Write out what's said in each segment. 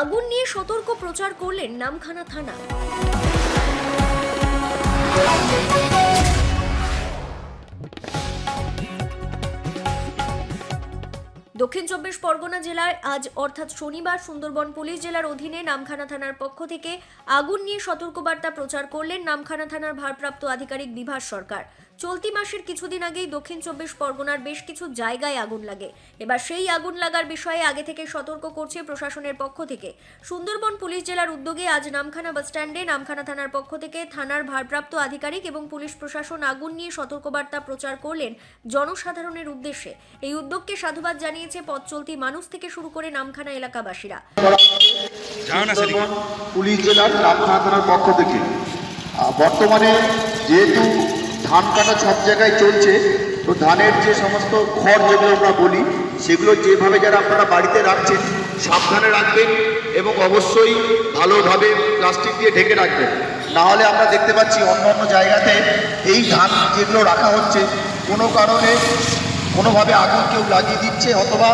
আগুন নিয়ে সতর্ক প্রচার করলেন নামখানা থানা। দক্ষিণ চব্বিশ পরগনা জেলায় আজ অর্থাৎ শনিবার সুন্দরবন পুলিশ জেলার অধীনে নামখানা থানার পক্ষ থেকে আগুন নিয়ে সতর্কবার্তা প্রচার করলেন নামখানা থানার ভারপ্রাপ্ত আধিকারিক বিভাস সরকার। চলতি মাসের কিছুদিন আগেই দক্ষিণ চব্বিশ পরগনার বেশ কিছু জায়গায় আগুন লাগে। এবার সেই আগুন লাগার বিষয়ে আগে থেকে সতর্ক করছে প্রশাসনের পক্ষ থেকে। সুন্দরবন পুলিশ জেলার উদ্যোগে আজ নামখানা বাসস্ট্যান্ডে নামখানা থানার পক্ষ থেকে থানার ভারপ্রাপ্ত আধিকারিক এবং পুলিশ প্রশাসন আগুন নিয়ে সতর্কবার্তা প্রচার করলেন জনসাধারণের উদ্দেশ্যে। এই উদ্যোগকে সাধুবাদ জানিয়েছে পথ চলতি মানুষ থেকে শুরু করে নামখানা এলাকাবাসীরা। পুলিশ জেলার নামখানা থানার পক্ষ থেকে। বর্তমানে যেহেতু ধান কাটা সব জায়গায় চলছে তো ধানের যে সমস্ত খড় যেগুলো আমরা বলি সেগুলো যেভাবে যারা আপনারা বাড়িতে রাখছেন সাবধানে রাখবেন এবং অবশ্যই ভালোভাবে প্লাস্টিক দিয়ে ঢেকে রাখবেন। না হলে আমরা দেখতে পাচ্ছি অন্য অন্য জায়গাতে এই ধান যেগুলো রাখা হচ্ছে কোনো কারণে কোনোভাবে আগুন কেউ লাগিয়ে দিচ্ছে, অথবা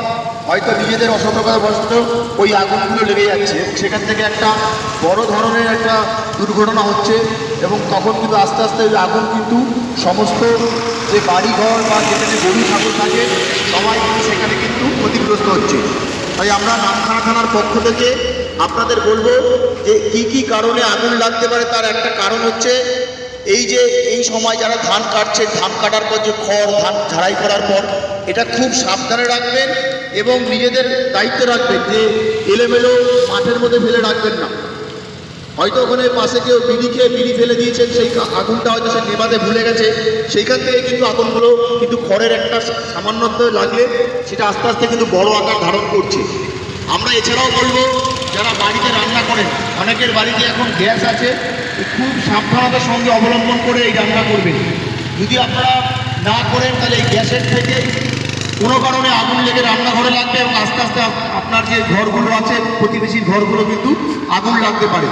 হয়তো নিজেদের অসতর্কতা বশত ওই আগুনগুলো লেগে যাচ্ছে। সেখান থেকে একটা বড় ধরনের একটা দুর্ঘটনা হচ্ছে, এবং তখন কিন্তু আস্তে আস্তে ওই আগুন কিন্তু সমস্ত যে বাড়িঘর বা যেখানে গরু ঠাকুর থাকে, সবাই কিন্তু সেখানে কিন্তু ক্ষতিগ্রস্ত হচ্ছে। তাই আমরা নামখানা থানার পক্ষ থেকে আপনাদের বলব যে কি কি কারণে আগুন লাগতে পারে তার একটা কারণ হচ্ছে এই যে এই সময় যারা ধান কাটছে, ধান কাটার পর যে খড়, ধান ঝাড়াই করার পর, এটা খুব সাবধানে রাখবেন এবং নিজেদের দায়িত্ব রাখবেন যে এলোমেলো মাঠের মধ্যে ফেলে রাখবেন না। হয়তো ওখানে পাশে কেউ বিড়ি খেয়ে বিড়ি ফেলে দিয়েছেন, সেই আগুনটা হয়তো সে নেভাতে ভুলে গেছে। সেইখান থেকে কিন্তু আগুনগুলো কিন্তু খড়ের একটা সামান্যত্ব লাগলে সেটা আস্তে আস্তে কিন্তু বড় আকার ধারণ করছে। আমরা এছাড়াও বলব, যারা বাড়িতে রান্না করেন, অনেকের বাড়িতে এখন গ্যাস আছে খুব সাবধানতার সঙ্গে অবলম্বন করে এই রান্না করবেন। যদি আপনারা না করেন, তাহলে এই গ্যাসের থেকে কোনো কারণে আগুন লেগে রান্নাঘরে লাগবে এবং আস্তে আস্তে আপনার যে ঘরগুলো আছে, প্রতিবেশীর ঘরগুলো কিন্তু আগুন লাগতে পারে।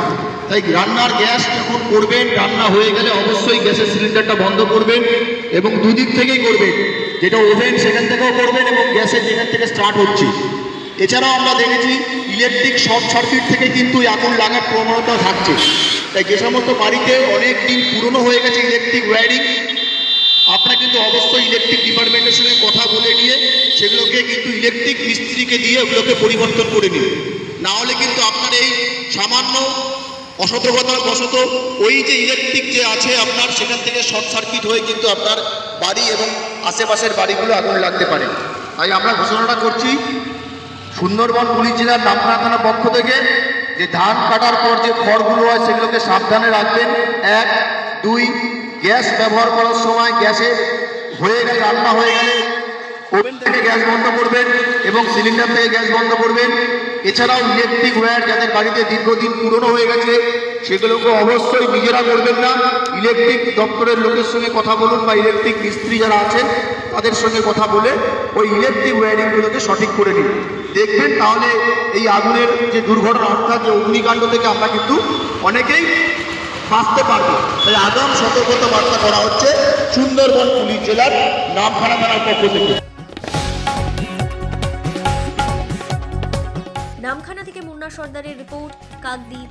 তাই রান্নার গ্যাস যখন করবেন, রান্না হয়ে গেলে অবশ্যই গ্যাসের সিলিন্ডারটা বন্ধ করবেন এবং দুদিক থেকেই করবেন। যেটা ওভেন, সেখান থেকেও করবেন এবং গ্যাসের যেখান থেকে স্টার্ট হচ্ছে। এছাড়াও আমরা দেখেছি ইলেকট্রিক শর্ট সার্কিট থেকে কিন্তু আগুন লাগার প্রবণতা থাকছে। তাই যে সমস্ত বাড়িতে অনেক দিন পুরনো হয়ে গেছে ইলেকট্রিক ওয়্যারিং আপনারা কিন্তু অবশ্যই ইলেকট্রিক ডিপার্টমেন্টের সঙ্গে কথা বলে নিয়ে সেগুলোকে কিন্তু ইলেকট্রিক মিস্ত্রিকে দিয়ে ওগুলোকে পরিবর্তন করে নিন না হলে কিন্তু আপনার এই সামান্য অসতর্কতার বশত ওই যে ইলেকট্রিক যে আছে আপনার সেখান থেকে শর্ট সার্কিট হয়ে কিন্তু আপনার বাড়ি এবং আশেপাশের বাড়িগুলো আগুন লাগতে পারে। তাই আমরা ঘোষণাটা করছি সুন্দরবন পুলিশ জেলার নামখানা থানার পক্ষ থেকে যে ধান কাটার পর যে খড়গুলো হয় সেগুলোকে সাবধানে রাখবেন। এক, দুই, গ্যাস ব্যবহার করার সময় গ্যাসে হয়ে গেলে, রান্না হয়ে গেলে ওভেন থেকে গ্যাস বন্ধ করবেন এবং সিলিন্ডার থেকে গ্যাস বন্ধ করবেন। এছাড়াও ইলেকট্রিক ওয়্যার যাদের বাড়িতে দীর্ঘদিন পুরনো হয়ে গেছে সেগুলোকে অবশ্যই নিজেরা করবেন না। ইলেকট্রিক দপ্তরের লোকের সঙ্গে কথা বলুন বা ইলেকট্রিক মিস্ত্রি যারা আছেন, তাদের সঙ্গে কথা বলে ওই ইলেকট্রিক ওয়্যারিংগুলোকে সঠিক করে নিন। দেখবেন তাহলে এই আগুনের যে দুর্ঘটনা, অর্থাৎ যে অগ্নিকাণ্ড থেকে আমরা কিন্তু অনেকেই বাঁচতে পারব। তাই আগাম সতর্কতা বার্তা করা হচ্ছে সুন্দরবন পুলিশ জেলার নামখানা থানার পক্ষ থেকে। নামখানা থেকে মুন্না সর্দারের রিপোর্ট, কাকদ্বীপ।